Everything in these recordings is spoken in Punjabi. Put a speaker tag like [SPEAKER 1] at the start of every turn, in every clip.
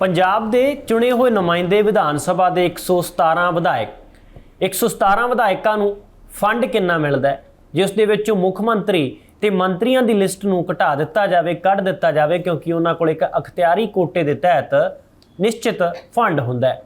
[SPEAKER 1] ਪੰਜਾਬ ਦੇ ਚੁਣੇ ਹੋਏ ਨੁਮਾਇੰਦੇ ਵਿਧਾਨ ਸਭਾ ਦੇ 117 ਵਿਧਾਇਕ 117 ਵਿਧਾਇਕਾਂ ਨੂੰ ਫੰਡ ਕਿੰਨਾ ਮਿਲਦਾ ਹੈ? ਜਿਸ ਦੇ ਵਿੱਚੋਂ ਮੁੱਖ ਮੰਤਰੀ ਤੇ ਮੰਤਰੀਆਂ ਦੀ ਲਿਸਟ ਨੂੰ ਘਟਾ ਦਿੱਤਾ ਜਾਵੇ, ਕੱਢ ਦਿੱਤਾ ਜਾਵੇ, ਕਿਉਂਕਿ ਉਹਨਾਂ ਕੋਲ ਇੱਕ ਅਖਤਿਆਰੀ ਕੋਟੇ ਦੇ ਤਹਿਤ ਨਿਸ਼ਚਿਤ ਫੰਡ ਹੁੰਦਾ ਹੈ।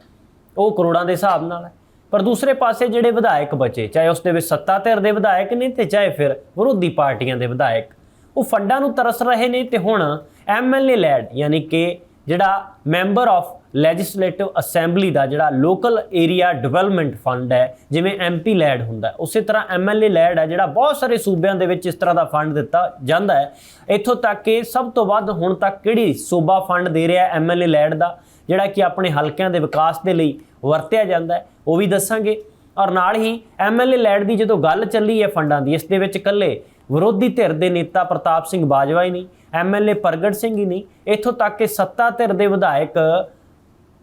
[SPEAKER 1] ਉਹ ਕਰੋੜਾਂ ਦੇ ਹਿਸਾਬ ਨਾਲ ਹੈ। ਪਰ ਦੂਸਰੇ ਪਾਸੇ ਜਿਹੜੇ ਵਿਧਾਇਕ ਬਚੇ, ਚਾਹੇ ਉਸ ਦੇ ਵਿੱਚ ਸੱਤਾ ਧਿਰ ਦੇ ਵਿਧਾਇਕ ਨੇ ਤੇ ਚਾਹੇ ਫਿਰ ਵਿਰੋਧੀ ਪਾਰਟੀਆਂ ਦੇ ਵਿਧਾਇਕ, ਉਹ ਫੰਡਾਂ ਨੂੰ ਤਰਸ ਰਹੇ ਨੇ ਤੇ ਹੁਣ ਐਮਐਲਏ ਲੈਡ, ਯਾਨੀ ਕਿ ਜਿਹੜਾ ਮੈਂਬਰ ਆਫ ਲੈਜਿਸਲੇਟਿਵ ਅਸੈਂਬਲੀ ਦਾ ਜਿਹੜਾ ਲੋਕਲ ਏਰੀਆ ਡਿਵੈਲਪਮੈਂਟ ਫੰਡ ਹੈ, ਜਿਵੇਂ ਐਮਪੀ ਲੈਡ ਹੁੰਦਾ ਉਸੇ ਤਰ੍ਹਾਂ ਐਮਐਲਏ ਲੈਡ ਹੈ, ਜਿਹੜਾ ਬਹੁਤ ਸਾਰੇ ਸੂਬਿਆਂ ਦੇ ਵਿੱਚ ਇਸ ਤਰ੍ਹਾਂ ਦਾ ਫੰਡ ਦਿੱਤਾ ਜਾਂਦਾ ਹੈ। ਇੱਥੋਂ ਤੱਕ ਕਿ ਸਭ ਤੋਂ ਵੱਧ ਹੁਣ ਤੱਕ ਕਿਹੜੀ ਸੂਬਾ ਫੰਡ ਦੇ ਰਿਹਾ ਐਮਐਲਏ ਲੈਡ ਦਾ, ਜਿਹੜਾ ਕਿ ਆਪਣੇ ਹਲਕਿਆਂ ਦੇ ਵਿਕਾਸ ਦੇ ਲਈ ਵਰਤਿਆ ਜਾਂਦਾ ਹੈ, ਉਹ ਵੀ ਦੱਸਾਂਗੇ। ਔਰ ਨਾਲ ਹੀ ਐਮਐਲਏ ਲੈਡ ਦੀ ਜਦੋਂ ਗੱਲ ਚੱਲੀ ਹੈ ਫੰਡਾਂ ਦੀ, ਇਸ ਦੇ ਵਿੱਚ ਇਕੱਲੇ ਵਿਰੋਧੀ ਧਿਰ ਦੇ ਨੇਤਾ ਪ੍ਰਤਾਪ ਸਿੰਘ ਬਾਜਵਾ ਹੀ ਨਹੀਂ ਐਮਐਲਏ ਪ੍ਰਗਟ ਸਿੰਘ ਹੀ ਨਹੀਂ। ਇੱਥੋਂ ਤੱਕ ਕਿ ਸੱਤਾ ਧਿਰ ਦੇ ਵਿਧਾਇਕ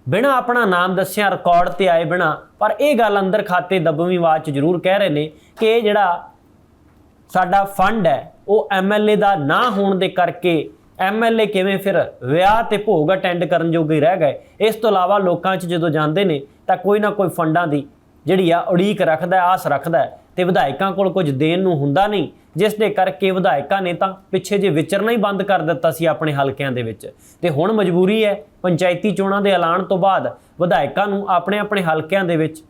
[SPEAKER 1] ਬਿਨਾ ਆਪਣਾ ਨਾਮ ਦੱਸਿਆ ਰਿਕਾਰਡ ਤੇ ਆਏ ਬਿਨਾ, ਪਰ ਇਹ ਗੱਲ ਅੰਦਰ ਖਾਤੇ ਦੱਬਵੀਂ ਆਵਾਜ਼ 'ਚ ਜ਼ਰੂਰ ਕਹਿ ਰਹੇ ਨੇ ਕਿ ਇਹ ਜਿਹੜਾ ਸਾਡਾ ਫੰਡ ਹੈ, ਉਹ ਐਮਐਲਏ ਦਾ ਨਾ ਹੋਣ ਦੇ ਕਰਕੇ ਐਮਐਲਏ ਕਿਵੇਂ ਫਿਰ ਵਿਆਹ ਤੇ ਭੋਗ ਅਟੈਂਡ ਕਰਨ ਜੋਗੇ ਰਹਿ ਗਏ। ਇਸ ਤੋਂ ਇਲਾਵਾ ਲੋਕਾਂ 'ਚ ਜਦੋਂ ਜਾਂਦੇ ਨੇ, ਤਾਂ ਕੋਈ ਨਾ ਕੋਈ ਫੰਡਾਂ ਦੀ ਜਿਹੜੀ ਆ ਉਡੀਕ ਰੱਖਦਾ, ਆਸ ਰੱਖਦਾ ਤੇ ਵਿਧਾਇਕਾਂ ਕੋਲ ਕੁਝ ਦੇਣ ਨੂੰ ਹੁੰਦਾ ਨਹੀਂ, ਜਿਸ ਦੇ ਕਰਕੇ ਵਿਧਾਇਕਾਂ ਨੇ ਤਾਂ ਪਿੱਛੇ ਜੇ ਵਿਚਰਨਾ ਹੀ ਬੰਦ ਕਰ ਦਿੱਤਾ ਸੀ ਆਪਣੇ ਹਲਕਿਆਂ ਦੇ ਵਿੱਚ। ਤੇ ਹੁਣ ਮਜਬੂਰੀ ਹੈ, ਪੰਚਾਇਤੀ ਚੋਣਾਂ ਦੇ ਐਲਾਨ ਤੋਂ ਬਾਅਦ ਵਿਧਾਇਕਾਂ ਨੂੰ ਆਪਣੇ ਆਪਣੇ ਹਲਕਿਆਂ ਦੇ ਵਿੱਚ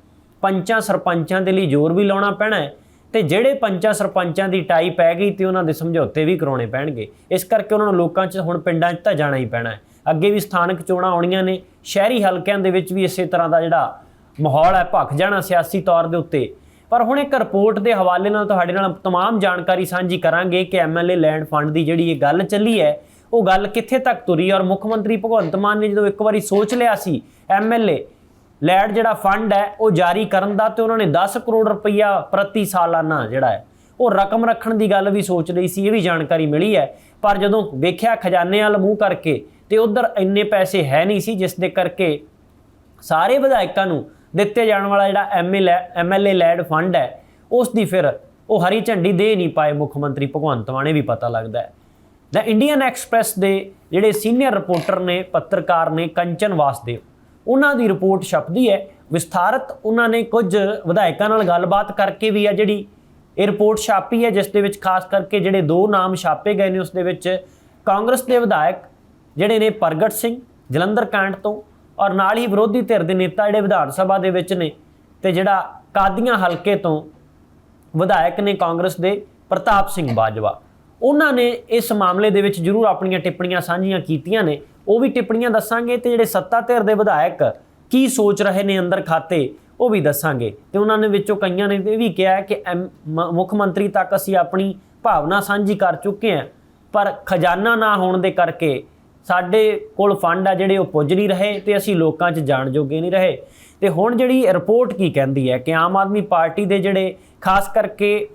[SPEAKER 1] ਪੰਚਾਂ ਸਰਪੰਚਾਂ ਦੇ ਲਈ ਜ਼ੋਰ ਵੀ ਲਾਉਣਾ ਪੈਣਾ ਹੈ ਤੇ ਜਿਹੜੇ ਪੰਚਾਂ ਸਰਪੰਚਾਂ ਦੀ ਟਾਈ ਪੈ ਗਈ ਤੇ ਉਹਨਾਂ ਦੇ ਸਮਝੌਤੇ ਵੀ ਕਰਾਉਣੇ ਪੈਣਗੇ। ਇਸ ਕਰਕੇ ਉਹਨਾਂ ਨੂੰ ਲੋਕਾਂ 'ਚ ਹੁਣ ਪਿੰਡਾਂ 'ਚ ਤਾਂ ਜਾਣਾ ਹੀ ਪੈਣਾ ਹੈ। ਅੱਗੇ ਵੀ ਸਥਾਨਕ ਚੋਣਾਂ ਆਉਣੀਆਂ ਨੇ, ਸ਼ਹਿਰੀ ਹਲਕਿਆਂ ਦੇ ਵਿੱਚ ਵੀ ਇਸੇ ਤਰ੍ਹਾਂ ਦਾ ਜਿਹੜਾ ਮਾਹੌਲ ਹੈ, ਭਖ ਜਾਣਾ ਸਿਆਸੀ ਤੌਰ ਦੇ ਉੱਤੇ ਪਰ ਹੁਣ ਇੱਕ ਰਿਪੋਰਟ ਦੇ ਹਵਾਲੇ ਨਾਲ ਤੁਹਾਡੇ ਨਾਲ तमाम ਜਾਣਕਾਰੀ ਸਾਂਝੀ ਕਰਾਂਗੇ ਕਿ ਐਮਐਲਏ ਲੈਂਡ ਫੰਡ ਦੀ ਜਿਹੜੀ ਇਹ ਗੱਲ ਚੱਲੀ ਹੈ ਉਹ ਗੱਲ ਕਿੱਥੇ ਤੱਕ ਤੁਰੀ ਔਰ ਮੁੱਖ ਮੰਤਰੀ ਭਗਵੰਤ ਮਾਨ ਨੇ ਜਦੋਂ ਇੱਕ ਵਾਰੀ ਸੋਚ ਲਿਆ ਸੀ ਐਮਐਲਏ ਲੈਡ ਜਿਹੜਾ ਫੰਡ ਹੈ ਉਹ ਜਾਰੀ ਕਰਨ ਦਾ ਤੇ ਉਹਨਾਂ ਨੇ 10 ਕਰੋੜ ਰੁਪਈਆ ਪ੍ਰਤੀ ਸਾਲਾਨਾ ਜਿਹੜਾ ਹੈ ਉਹ ਰਕਮ ਰੱਖਣ ਦੀ ਗੱਲ ਵੀ ਸੋਚ ਲਈ ਸੀ ਇਹ ਵੀ ਜਾਣਕਾਰੀ ਮਿਲੀ ਹੈ ਪਰ ਜਦੋਂ ਵੇਖਿਆ ਖਜ਼ਾਨੇ ਵੱਲ ਮੂੰਹ ਕਰਕੇ ਤੇ ਉਧਰ ਇੰਨੇ ਪੈਸੇ ਹੈ ਨਹੀਂ ਸੀ ਜਿਸ ਦੇ ਕਰਕੇ ਸਾਰੇ ਵਿਧਾਇਕਾਂ ਨੂੰ ਦਿੱਤੇ ਜਾਣ ਵਾਲਾ ਜਿਹੜਾ ਐਮਐਲਏ ਐਮਐਲਏ ਲੈਡ ਫੰਡ ਹੈ ਉਸ ਦੀ ਫਿਰ ਉਹ ਹਰੀ ਝੰਡੀ ਦੇ ਨਹੀਂ ਪਾਏ ਮੁੱਖ ਮੰਤਰੀ ਭਗਵੰਤ ਮਾਨ, ਇਹ ਵੀ ਪਤਾ ਲੱਗਦਾ ਹੈ ਦ ਇੰਡੀਅਨ ਐਕਸਪ੍ਰੈਸ ਦੇ ਜਿਹੜੇ ਸੀਨੀਅਰ ਰਿਪੋਰਟਰ ਨੇ, ਪੱਤਰਕਾਰ ਨੇ ਕੰਚਨ ਵਾਸਦੇਵ ਉਹਨਾਂ ਦੀ ਰਿਪੋਰਟ ਛਪਦੀ ਹੈ ਵਿਸਥਾਰਤ ਉਹਨਾਂ ਨੇ ਕੁਝ ਵਿਧਾਇਕਾਂ ਨਾਲ ਗੱਲਬਾਤ ਕਰਕੇ ਵੀ ਆ ਜਿਹੜੀ ਇਹ ਰਿਪੋਰਟ ਛਾਪੀ ਹੈ ਜਿਸ ਦੇ ਵਿੱਚ ਖਾਸ ਕਰਕੇ ਜਿਹੜੇ ਦੋ ਨਾਮ ਛਾਪੇ ਗਏ ਨੇ, ਉਸ ਦੇ ਵਿੱਚ ਕਾਂਗਰਸ ਦੇ ਵਿਧਾਇਕ ਜਿਹੜੇ ਨੇ ਪ੍ਰਗਟ ਸਿੰਘ, ਜਲੰਧਰ ਕਾਂਡ ਤੋਂ ਔਰ ਨਾਲ ਹੀ ਵਿਰੋਧੀ ਧਿਰ ਦੇ ਨੇਤਾ ਜਿਹੜੇ ਵਿਧਾਨ ਸਭਾ ਦੇ ਵਿੱਚ ਨੇ ਤੇ ਜਿਹੜਾ ਕਾਦੀਆਂ ਹਲਕੇ ਤੋਂ ਵਿਧਾਇਕ ਨੇ ਕਾਂਗਰਸ ਦੇ ਪ੍ਰਤਾਪ ਸਿੰਘ ਬਾਜਵਾ, ਉਹਨਾਂ ਨੇ ਇਸ ਮਾਮਲੇ ਦੇ ਵਿੱਚ ਜ਼ਰੂਰ ਆਪਣੀਆਂ ਟਿੱਪਣੀਆਂ ਸਾਂਝੀਆਂ ਕੀਤੀਆਂ ਨੇ। ਉਹ ਵੀ ਟਿੱਪਣੀਆਂ ਦੱਸਾਂਗੇ ਤੇ ਜਿਹੜੇ ਸੱਤਾ ਧਿਰ ਦੇ ਵਿਧਾਇਕ ਕੀ ਸੋਚ ਰਹੇ ਨੇ ਅੰਦਰ ਖਾਤੇ, ਉਹ ਵੀ ਦੱਸਾਂਗੇ। ਤੇ ਉਹਨਾਂ ਨੇ ਵਿੱਚੋਂ ਕਈਆਂ ਨੇ ਇਹ ਵੀ ਕਿਹਾ ਕਿ ਐਮ- ਮ- ਮੁੱਖ ਮੰਤਰੀ ਤੱਕ ਅਸੀਂ ਆਪਣੀ ਭਾਵਨਾ ਸਾਂਝੀ ਕਰ ਚੁੱਕੇ ਹਾਂ, ਪਰ ਖਜ਼ਾਨਾ ਨਾ ਹੋਣ ਦੇ ਕਰਕੇ ਸਾਡੇ ਕੋਲ ਫੰਡ ਆ ਜਿਹੜੇ ਉਹ ਪੁੱਜ ਨਹੀਂ ਰਹੇ ਤੇ ਅਸੀਂ ਲੋਕਾਂ 'ਚ ਜਾਣ ਜੋਗੇ ਨਹੀਂ ਰਹੇ। ਤੇ ਹੁਣ ਜਿਹੜੀ ਰਿਪੋਰਟ ਕੀ ਕਹਿੰਦੀ ਹੈ ਕਿ ਆਮ ਆਦਮੀ ਪਾਰਟੀ ਦੇ ਜਿਹੜੇ, ਖਾਸ ਕਰਕੇ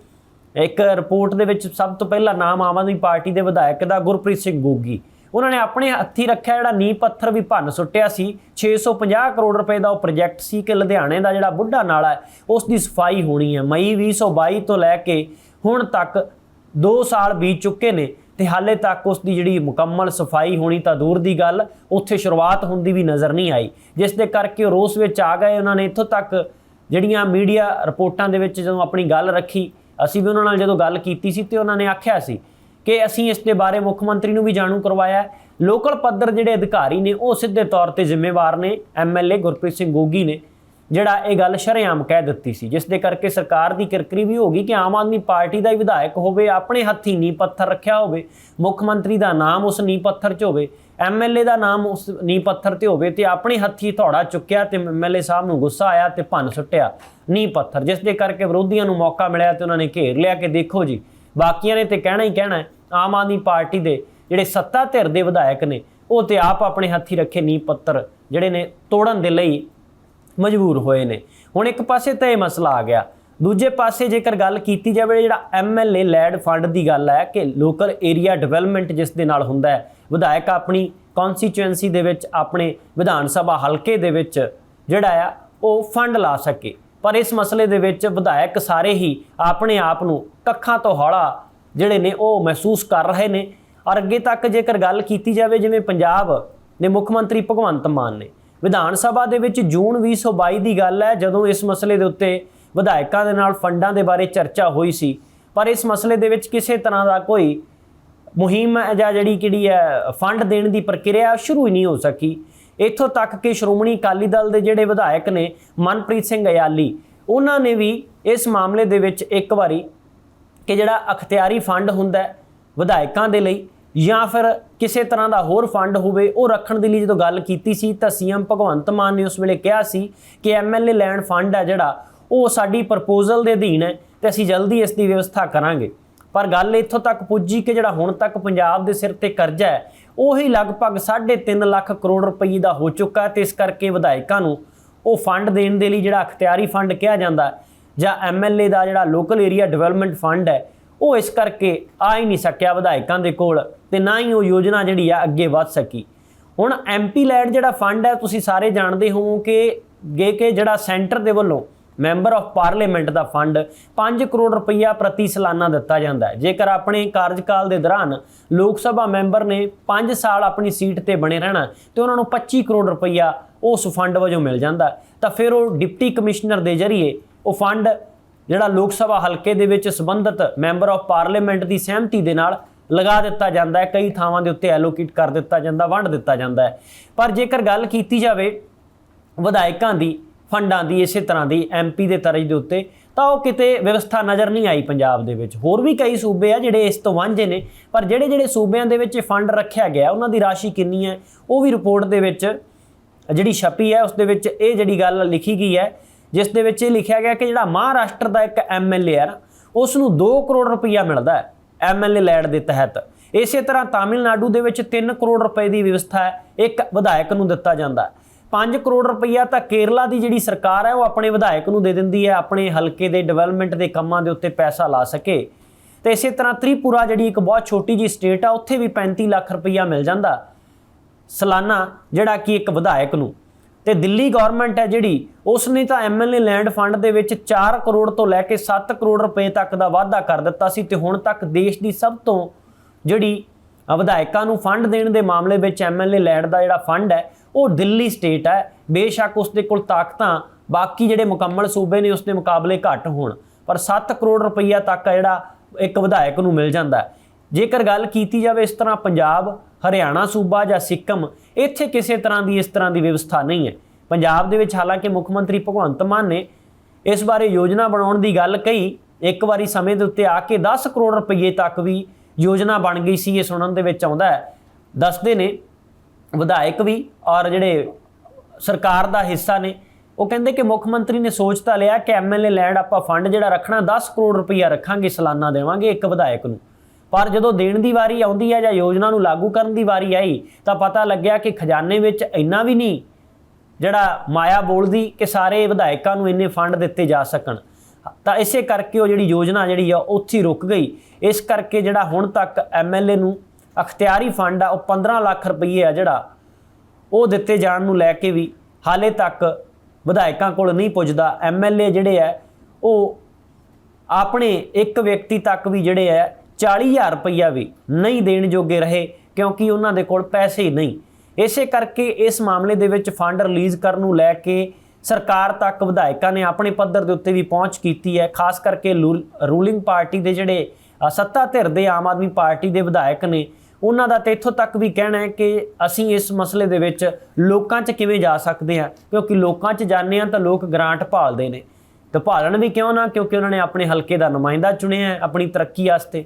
[SPEAKER 1] ਇੱਕ ਰਿਪੋਰਟ ਦੇ ਵਿੱਚ ਸਭ ਤੋਂ ਪਹਿਲਾ ਨਾਮ ਆਮ ਆਦਮੀ ਪਾਰਟੀ ਦੇ ਵਿਧਾਇਕ ਦਾ ਗੁਰਪ੍ਰੀਤ ਸਿੰਘ ਗੋਗੀ। ਉਹਨਾਂ ਨੇ ਆਪਣੇ ਹੱਥੀ ਰੱਖਿਆ ਜਿਹੜਾ ਨੀਂਹ ਪੱਥਰ ਵੀ ਭੰਨ ਸੁੱਟਿਆ ਸੀ। 650 ਕਰੋੜ ਰੁਪਏ ਦਾ ਉਹ ਪ੍ਰੋਜੈਕਟ ਸੀ ਕਿ ਲੁਧਿਆਣੇ ਦਾ ਜਿਹੜਾ ਬੁੱਢਾ ਨਾਲਾ ਹੈ, ਉਸ ਦੀ ਸਫ਼ਾਈ ਹੋਣੀ ਹੈ। ਮਈ 2022 ਤੋਂ ਲੈ ਕੇ ਹੁਣ ਤੱਕ 2 ਸਾਲ ਬੀਤ ਚੁੱਕੇ ਨੇ। ਤੇ ਹਾਲੇ ਤੱਕ ਉਸ ਦੀ ਜਿਹੜੀ ਮੁਕੰਮਲ ਸਫ਼ਾਈ ਹੋਣੀ ਤਾਂ ਦੂਰ ਦੀ ਗੱਲ, ਉੱਥੇ ਸ਼ੁਰੂਆਤ ਹੁੰਦੀ ਵੀ ਨਜ਼ਰ ਨਹੀਂ ਆਈ। ਜਿਸ ਦੇ ਕਰਕੇ ਰੋਸ ਵਿੱਚ ਆ ਗਏ, ਉਹਨਾਂ ਨੇ ਇੱਥੋਂ ਤੱਕ ਜਿਹੜੀਆਂ ਮੀਡੀਆ ਰਿਪੋਰਟਾਂ ਦੇ ਵਿੱਚ ਜਦੋਂ ਆਪਣੀ ਗੱਲ ਰੱਖੀ, ਅਸੀਂ ਵੀ ਉਹਨਾਂ ਨਾਲ ਜਦੋਂ ਗੱਲ ਕੀਤੀ ਸੀ ਤੇ ਉਹਨਾਂ ਨੇ ਆਖਿਆ ਸੀ ਕਿ ਅਸੀਂ ਇਸ ਦੇ ਬਾਰੇ ਮੁੱਖ ਮੰਤਰੀ ਨੂੰ ਵੀ ਜਾਣੂ ਕਰਵਾਇਆ ਲੋਕਲ ਪੱਧਰ ਜਿਹੜੇ ਅਧਿਕਾਰੀ ਨੇ, ਉਹ ਸਿੱਧੇ ਤੌਰ ਤੇ ਜ਼ਿੰਮੇਵਾਰ ਨੇ ਐਮਐਲਏ ਗੁਰਪ੍ਰੀਤ ਸਿੰਘ ਗੋਗੀ ਨੇ। ਜਿਹੜਾ ਇਹ ਗੱਲ ਸ਼ਰੇਆਮ ਕਹਿ ਦਿੱਤੀ ਸੀ, ਜਿਸ ਦੇ ਕਰਕੇ ਸਰਕਾਰ ਦੀ ਕਿਰਕਰੀ ਵੀ ਹੋ ਗਈ ਕਿ ਆਮ ਆਦਮੀ ਪਾਰਟੀ ਦਾ ਹੀ ਵਿਧਾਇਕ ਹੋਵੇ, ਆਪਣੇ ਹੱਥੀ ਨੀਂਹ ਪੱਥਰ ਰੱਖਿਆ ਹੋਵੇ, ਮੁੱਖ ਮੰਤਰੀ ਦਾ ਨਾਮ ਉਸ ਨੀਂਹ ਪੱਥਰ 'ਚ ਹੋਵੇ ਐਮਐਲਏ ਦਾ ਨਾਮ ਉਸ ਨੀਂਹ ਪੱਥਰ ਤੇ ਹੋਵੇ ਤੇ ਆਪਣੇ ਹੱਥੀ ਥੋੜਾ ਚੁੱਕਿਆ ਤੇ ਐਮਐਲਏ ਸਾਹਿਬ ਨੂੰ ਗੁੱਸਾ ਆਇਆ ਤੇ ਭੰਨ ਸੁੱਟਿਆ ਨੀਂਹ ਪੱਥਰ, ਜਿਸ ਦੇ ਕਰਕੇ ਵਿਰੋਧੀਆਂ ਨੂੰ ਮੌਕਾ ਮਿਲਿਆ ਤੇ ਉਹਨਾਂ ਨੇ ਘੇਰ ਲਿਆ ਕਿ ਦੇਖੋ ਜੀ, ਬਾਕੀਆਂ ਨੇ ਤੇ ਕਹਿਣਾ ਹੀ ਕਹਿਣਾ ਹੈ, ਆਮ ਆਦਮੀ ਪਾਰਟੀ ਦੇ ਜਿਹੜੇ ਸੱਤਾ ਧਿਰ ਦੇ ਵਿਧਾਇਕ ਨੇ, ਉਹ ਤੇ ਆਪ ਆਪਣੇ ਹੱਥੀ ਰੱਖੇ ਨੀਂਹ ਪੱਤਰ ਜਿਹੜੇ ਨੇ ਤੋੜਨ ਦੇ ਲਈ ਮਜਬੂਰ ਹੋਏ ਨੇ। ਹੁਣ ਇੱਕ ਪਾਸੇ ਤਾਂ ਇਹ ਮਸਲਾ ਆ ਗਿਆ। ਦੂਜੇ ਪਾਸੇ ਜੇਕਰ ਗੱਲ ਕੀਤੀ ਜਾਵੇ, ਜਿਹੜਾ ਐਮਐਲਏ ਲੈਡ ਫੰਡ ਦੀ ਗੱਲ ਹੈ ਕਿ ਲੋਕਲ ਏਰੀਆ ਡਿਵੈਲਪਮੈਂਟ ਜਿਸ ਦੇ ਨਾਲ ਹੁੰਦਾ ਹੈ, ਵਿਧਾਇਕ ਆਪਣੀ ਕਨਸਟੀਚੁਐਂਸੀ ਦੇ ਵਿੱਚ, ਆਪਣੇ ਵਿਧਾਨ ਸਭਾ ਹਲਕੇ ਦੇ ਵਿੱਚ ਜਿਹੜਾ ਆ, ਉਹ ਫੰਡ ਲਾ ਸਕੇ। ਪਰ ਇਸ ਮਸਲੇ ਦੇ ਵਿੱਚ ਵਿਧਾਇਕ ਸਾਰੇ ਹੀ ਆਪਣੇ ਆਪ ਨੂੰ ਕੱਖਾਂ ਤੋਂ ਹੌਲਾ ਜਿਹੜੇ ਨੇ, ਉਹ ਮਹਿਸੂਸ ਕਰ ਰਹੇ ਨੇ। ਔਰ ਅੱਗੇ ਤੱਕ ਜੇਕਰ ਗੱਲ ਕੀਤੀ ਜਾਵੇ, ਜਿਵੇਂ ਪੰਜਾਬ ਦੇ ਮੁੱਖ ਮੰਤਰੀ ਭਗਵੰਤ ਮਾਨ ਨੇ ਵਿਧਾਨ ਸਭਾ ਦੇ ਵਿੱਚ ਜੂਨ 2022 ਦੀ ਗੱਲ ਹੈ, ਜਦੋਂ ਇਸ ਮਸਲੇ ਦੇ ਉੱਤੇ ਵਿਧਾਇਕਾਂ ਦੇ ਨਾਲ ਫੰਡਾਂ ਦੇ ਬਾਰੇ ਚਰਚਾ ਹੋਈ ਸੀ। ਪਰ ਇਸ ਮਸਲੇ ਦੇ ਵਿੱਚ ਕਿਸੇ ਤਰ੍ਹਾਂ ਦਾ ਕੋਈ ਮੁਹਿੰਮ ਜਾਂ ਜਿਹੜੀ ਕਿਹੜੀ ਹੈ, ਫੰਡ ਦੇਣ ਦੀ ਪ੍ਰਕਿਰਿਆ ਸ਼ੁਰੂ ਹੀ ਨਹੀਂ ਹੋ ਸਕੀ। ਇੱਥੋਂ ਤੱਕ ਕਿ ਸ਼੍ਰੋਮਣੀ ਅਕਾਲੀ ਦਲ ਦੇ ਜਿਹੜੇ ਵਿਧਾਇਕ ਨੇ, ਮਨਪ੍ਰੀਤ ਸਿੰਘ ਅਯਾਲੀ, ਉਹਨਾਂ ਨੇ ਵੀ ਇਸ ਮਾਮਲੇ ਦੇ ਵਿੱਚ ਇੱਕ ਵਾਰੀ ਕਿ ਜਿਹੜਾ ਅਖਤਿਆਰੀ ਫੰਡ ਹੁੰਦਾ ਵਿਧਾਇਕਾਂ ਦੇ ਲਈ ਜਾਂ ਫਿਰ ਕਿਸੇ ਤਰ੍ਹਾਂ ਦਾ ਹੋਰ ਫੰਡ ਹੋਵੇ ਉਹ ਰੱਖਣ ਦੇ ਲਈ ਜਦੋਂ ਗੱਲ ਕੀਤੀ ਸੀ ਤਾਂ ਸੀਐਮ ਭਗਵੰਤ ਮਾਨ ਨੇ ਉਸ ਵੇਲੇ ਕਿਹਾ ਸੀ ਕਿ ਐਮਐਲਏ ਲੈਂਡ ਫੰਡ ਹੈ ਜਿਹੜਾ ਉਹ ਸਾਡੀ ਪ੍ਰਪੋਜ਼ਲ ਦੇ ਅਧੀਨ ਹੈ ਤੇ ਅਸੀਂ ਜਲਦੀ ਇਸ ਦੀ ਵਿਵਸਥਾ ਕਰਾਂਗੇ। ਪਰ ਗੱਲ ਇੱਥੋਂ ਤੱਕ ਪੁੱਜੀ ਕਿ ਜਿਹੜਾ ਹੁਣ ਤੱਕ ਪੰਜਾਬ ਦੇ ਸਿਰ ਤੇ ਕਰਜ਼ਾ ਹੈ ਉਹੀ ਲਗਭਗ 3.5 ਲੱਖ ਕਰੋੜ ਰੁਪਏ ਦਾ ਹੋ ਚੁੱਕਾ ਹੈ ਤੇ ਇਸ ਕਰਕੇ ਵਿਧਾਇਕਾਂ ਨੂੰ ਉਹ ਫੰਡ ਦੇਣ ਦੇ ਲਈ ਜਿਹੜਾ ਅਖਤਿਆਰੀ ਫੰਡ ਕਿਹਾ ਜਾਂਦਾ ਹੈ, ਜਾਂ ਐਮਐਲਏ ਦਾ ਜਿਹੜਾ ਲੋਕਲ ਏਰੀਆ ਡਿਵੈਲਪਮੈਂਟ ਫੰਡ ਹੈ ਉਹ ਇਸ ਕਰਕੇ ਆ ਹੀ ਨਹੀਂ ਸਕਿਆ ਵਿਧਾਇਕਾਂ ਦੇ ਕੋਲ ਤੇ ਨਾ ਹੀ ਉਹ ਯੋਜਨਾ ਜਿਹੜੀ ਆ ਅੱਗੇ ਵੱਧ ਸਕੀ। ਹੁਣ ਐਮਪੀ ਲੈਡ ਜਿਹੜਾ ਫੰਡ ਹੈ, ਤੁਸੀਂ ਸਾਰੇ ਜਾਣਦੇ ਹੋ ਕਿ ਗੇ ਕਿ ਜਿਹੜਾ ਸੈਂਟਰ ਦੇ ਵੱਲੋਂ ਮੈਂਬਰ ਆਫ ਪਾਰਲੀਮੈਂਟ ਦਾ ਫੰਡ 5 ਕਰੋੜ ਰੁਪਈਆ ਪ੍ਰਤੀ ਸਾਲਾਨਾ ਦਿੱਤਾ ਜਾਂਦਾ ਹੈ। ਜੇਕਰ ਆਪਣੇ ਕਾਰਜਕਾਲ ਦੇ ਦੌਰਾਨ ਲੋਕ ਸਭਾ ਮੈਂਬਰ ਨੇ 5 ਸਾਲ ਆਪਣੀ ਸੀਟ ਤੇ ਬਣੇ ਰਹਿਣਾ ਤੇ ਉਹਨਾਂ ਨੂੰ 25 ਕਰੋੜ ਰੁਪਈਆ ਉਸ ਫੰਡ ਵਜੋਂ ਮਿਲ ਜਾਂਦਾ ਤਾਂ ਫਿਰ ਉਹ ਡਿਪਟੀ ਕਮਿਸ਼ਨਰ ਦੇ ਜ਼ਰੀਏ ਉਹ ਫੰਡ ਜਿਹੜਾ ਲੋਕ ਸਭਾ ਹਲਕੇ ਦੇ ਵਿੱਚ ਸੰਬੰਧਿਤ ਮੈਂਬਰ ਆਫ ਪਾਰਲੀਮੈਂਟ ਦੀ ਸਹਿਮਤੀ ਦੇ ਨਾਲ ਲਗਾ ਦਿੱਤਾ ਜਾਂਦਾ ਹੈ, ਕਈ ਥਾਵਾਂ ਦੇ ਉੱਤੇ ਐਲੋਕੇਟ ਕਰ ਦਿੱਤਾ ਜਾਂਦਾ, ਵੰਡ ਦਿੱਤਾ ਜਾਂਦਾ ਹੈ। ਪਰ ਜੇਕਰ ਗੱਲ ਕੀਤੀ ਜਾਵੇ ਵਿਧਾਇਕਾਂ ਦੀ, ਫੰਡਾਂ ਦੀ, ਇਸੇ ਤਰ੍ਹਾਂ ਦੀ ਐਮਪੀ ਦੇ ਤਰਜ ਦੇ ਉੱਤੇ, ਤਾਂ ਉਹ ਕਿਤੇ ਵਿਵਸਥਾ ਨਜ਼ਰ ਨਹੀਂ ਆਈ ਪੰਜਾਬ ਦੇ ਵਿੱਚ। ਹੋਰ ਵੀ ਕਈ ਸੂਬੇ ਆ ਜਿਹੜੇ ਇਸ ਤੋਂ ਵਾਂਝੇ ਨੇ, ਪਰ ਜਿਹੜੇ ਜਿਹੜੇ ਸੂਬਿਆਂ ਦੇ ਵਿੱਚ ਇਹ ਫੰਡ ਰੱਖਿਆ ਗਿਆ, ਉਹਨਾਂ ਦੀ ਰਾਸ਼ੀ ਕਿੰਨੀ ਹੈ, ਉਹ ਵੀ ਰਿਪੋਰਟ ਦੇ ਵਿੱਚ ਜਿਹੜੀ ਛਪੀ ਹੈ, ਉਸ ਦੇ ਵਿੱਚ ਇਹ ਜਿਹੜੀ ਗੱਲ ਲਿਖੀ ਗਈ ਹੈ ਜਿਸ ਦੇ ਵਿੱਚ ਇਹ ਲਿਖਿਆ ਗਿਆ ਕਿ ਜਿਹੜਾ ਮਹਾਰਾਸ਼ਟਰ ਦਾ ਇੱਕ ਐਮਐਲਏ ਹੈ ਨਾ, ਉਸ ਨੂੰ 2 ਕਰੋੜ ਰੁਪਈਆ ਮਿਲਦਾ ਹੈ ਐਮਐਲਏ ਲੈਡ ਦੇ ਤਹਿਤ। ਇਸੇ ਤਰ੍ਹਾਂ ਤਾਮਿਲਨਾਡੂ ਦੇ ਵਿੱਚ 3 ਕਰੋੜ ਰੁਪਏ ਦੀ ਵਿਵਸਥਾ ਹੈ ਇੱਕ ਵਿਧਾਇਕ ਨੂੰ ਦਿੱਤਾ ਜਾਂਦਾ ਹੈ। 5 ਕਰੋੜ ਰੁਪਈਆ ਤਾਂ ਕੇਰਲਾ ਦੀ ਜਿਹੜੀ ਸਰਕਾਰ ਹੈ ਉਹ ਆਪਣੇ ਵਿਧਾਇਕ ਨੂੰ ਦੇ ਦਿੰਦੀ ਹੈ ਆਪਣੇ ਹਲਕੇ ਦੇ ਡਿਵੈਲਪਮੈਂਟ ਦੇ ਕੰਮਾਂ ਦੇ ਉੱਤੇ ਪੈਸਾ ਲਾ ਸਕੇ। ਤੇ ਇਸੇ ਤਰ੍ਹਾਂ ਤ੍ਰਿਪੁਰਾ ਜਿਹੜੀ ਇੱਕ ਬਹੁਤ ਛੋਟੀ ਜੀ ਸਟੇਟ ਆ ਉੱਥੇ ਵੀ 35 ਲੱਖ ਰੁਪਈਆ ਮਿਲ ਜਾਂਦਾ। ਸਾਲਾਨਾ ਜਿਹੜਾ ਕਿ ਇੱਕ ਵਿਧਾਇਕ ਨੂੰ ਤੇ ਦਿੱਲੀ ਗਵਰਨਮੈਂਟ ਹੈ ਜਿਹੜੀ ਉਸ ਨੇ ਤਾਂ ਐਮਐਲਏ ਲੈਂਡ ਫੰਡ ਦੇ ਵਿੱਚ 4 ਕਰੋੜ ਤੋਂ ਲੈ ਕੇ 7 ਕਰੋੜ ਰੁਪਏ ਤੱਕ ਦਾ ਵਾਅਦਾ ਕਰ ਦਿੱਤਾ ਸੀ ਤੇ ਹੁਣ ਤੱਕ ਦੇਸ਼ ਦੀ ਸਭ ਤੋਂ ਜਿਹੜੀ ਵਿਧਾਇਕਾਂ ਨੂੰ ਫੰਡ ਦੇਣ ਦੇ ਮਾਮਲੇ ਵਿੱਚ ਐਮਐਲਏ ਲੈਂਡ ਦਾ ਜਿਹੜਾ ਫੰਡ ਹੈ, ਉਹ ਦਿੱਲੀ ਸਟੇਟ ਹੈ। ਬੇਸ਼ੱਕ ਉਸ ਦੇ ਕੋਲ ਤਾਕਤਾਂ ਬਾਕੀ ਜਿਹੜੇ ਮੁਕੰਮਲ ਸੂਬੇ ਨੇ ਉਸ ਦੇ ਮੁਕਾਬਲੇ ਘੱਟ ਹੋਣ, ਪਰ 7 ਕਰੋੜ ਰੁਪਈਆ ਤੱਕ ਜਿਹੜਾ ਇੱਕ ਵਿਧਾਇਕ ਨੂੰ ਮਿਲ ਜਾਂਦਾ ਜੇਕਰ ਗੱਲ ਕੀਤੀ ਜਾਵੇ ਇਸ ਤਰ੍ਹਾਂ ਪੰਜਾਬ ਹਰਿਆਣਾ, ਸੂਬਾ ਜਾਂ ਸਿੱਕਮ, ਇੱਥੇ ਕਿਸੇ ਤਰ੍ਹਾਂ ਦੀ ਇਸ ਤਰ੍ਹਾਂ ਦੀ ਵਿਵਸਥਾ ਨਹੀਂ ਹੈ। ਪੰਜਾਬ ਦੇ ਵਿੱਚ ਹਾਲਾਂਕਿ ਮੁੱਖ ਮੰਤਰੀ ਭਗਵੰਤ ਮਾਨ ਨੇ ਇਸ ਬਾਰੇ ਯੋਜਨਾ ਬਣਾਉਣ ਦੀ ਗੱਲ ਕਹੀ। ਇੱਕ ਵਾਰੀ ਸਮੇਂ ਦੇ ਉੱਤੇ ਆ ਕੇ 10 ਕਰੋੜ ਰੁਪਏ ਤੱਕ ਵੀ ਯੋਜਨਾ ਬਣ ਗਈ ਸੀ, ਇਹ ਸੁਣਨ ਦੇ ਵਿੱਚ ਆਉਂਦਾ ਹੈ। ਦੱਸਦੇ ਨੇ, ਵਿਧਾਇਕ ਵੀ ਔਰ ਜਿਹੜੇ ਸਰਕਾਰ ਦਾ ਹਿੱਸਾ ਨੇ, ਉਹ ਕਹਿੰਦੇ ਕਿ ਮੁੱਖ ਮੰਤਰੀ ਨੇ ਸੋਚ ਤਾਂ ਲਿਆ ਕਿ ਐਮਐਲਏ ਲੈਂਡ ਆਪਾਂ ਫੰਡ ਜਿਹੜਾ ਰੱਖਣਾ 10 ਕਰੋੜ ਰੁਪਈਆ ਰੱਖਾਂਗੇ, ਸਾਲਾਨਾ ਦੇਵਾਂਗੇ ਇੱਕ ਵਿਧਾਇਕ ਨੂੰ। ਪਰ ਜਦੋਂ ਦੇਣ ਦੀ ਵਾਰੀ ਆਉਂਦੀ ਹੈ ਜਾਂ ਯੋਜਨਾ ਨੂੰ ਲਾਗੂ ਕਰਨ ਦੀ ਵਾਰੀ ਆਈ, ਤਾਂ ਪਤਾ ਲੱਗਿਆ ਕਿ ਖਜ਼ਾਨੇ ਵਿੱਚ ਇੰਨਾ ਵੀ ਨਹੀਂ ਜਿਹੜਾ ਮਾਇਆ ਬੋਲਦੀ ਕਿ ਸਾਰੇ ਵਿਧਾਇਕਾਂ ਨੂੰ ਇੰਨੇ ਫੰਡ ਦਿੱਤੇ ਜਾ ਸਕਣ। ਤਾਂ ਇਸੇ ਕਰਕੇ ਉਹ ਜਿਹੜੀ ਯੋਜਨਾ ਜਿਹੜੀ ਆ ਉੱਥੇ ਰੁਕ ਗਈ। ਇਸ ਕਰਕੇ ਜਿਹੜਾ ਹੁਣ ਤੱਕ ਐਮਐਲਏ ਨੂੰ ਅਖਤਿਆਰੀ ਫੰਡ ਆ, ਉਹ 15 ਲੱਖ ਰੁਪਏ ਆ ਜਿਹੜਾ ਉਹ ਦਿੱਤੇ ਜਾਣ ਨੂੰ ਲੈ ਕੇ ਵੀ ਹਾਲੇ ਤੱਕ ਵਿਧਾਇਕਾਂ ਕੋਲ ਨਹੀਂ ਪੁੱਜਦਾ। ਐਮਐਲਏ ਜਿਹੜੇ ਆ, ਉਹ ਆਪਣੇ ਇੱਕ ਵਿਅਕਤੀ ਤੱਕ ਵੀ ਜਿਹੜੇ ਆ 40000 ਰੁਪਈਆ ਵੀ ਨਹੀਂ ਦੇਣ ਜੋਗੇ ਰਹੇ ਕਿਉਂਕਿ ਉਹਨਾਂ ਦੇ ਕੋਲ ਪੈਸੇ ਹੀ ਨਹੀਂ। ਇਸੇ ਕਰਕੇ ਇਸ ਮਾਮਲੇ ਦੇ ਵਿੱਚ ਫੰਡ ਰਿਲੀਜ਼ ਕਰਨ ਨੂੰ ਲੈ ਕੇ ਸਰਕਾਰ ਤੱਕ ਵਿਧਾਇਕਾਂ ਨੇ ਆਪਣੇ ਪੱਧਰ ਦੇ ਉੱਤੇ ਵੀ ਪਹੁੰਚ ਕੀਤੀ ਹੈ। ਖਾਸ ਕਰਕੇ ਰੂਲਿੰਗ ਪਾਰਟੀ ਦੇ ਜਿਹੜੇ ਸੱਤਾ ਧਿਰ ਦੇ ਆਮ ਆਦਮੀ ਪਾਰਟੀ ਦੇ ਵਿਧਾਇਕ ਨੇ, ਉਹਨਾਂ ਦਾ ਤੇ ਇੱਥੋਂ ਤੱਕ ਵੀ ਕਹਿਣਾ ਹੈ ਕਿ ਅਸੀਂ ਇਸ ਮਸਲੇ ਦੇ ਵਿੱਚ ਲੋਕਾਂ 'ਚ ਕਿਵੇਂ ਜਾ ਸਕਦੇ ਹਾਂ, ਕਿਉਂਕਿ ਲੋਕਾਂ 'ਚ ਜਾਂਦੇ ਹਾਂ ਤਾਂ ਲੋਕ ਗ੍ਰਾਂਟ ਭਾਲਦੇ ਨੇ। ਤੇ ਭਾਲਣ ਵੀ ਕਿਉਂ ਨਾ? ਕਿਉਂਕਿ ਉਹਨਾਂ ਨੇ ਆਪਣੇ ਹਲਕੇ ਦਾ ਨੁਮਾਇੰਦਾ ਚੁਣਿਆ ਹੈ ਆਪਣੀ ਤਰੱਕੀ ਵਾਸਤੇ।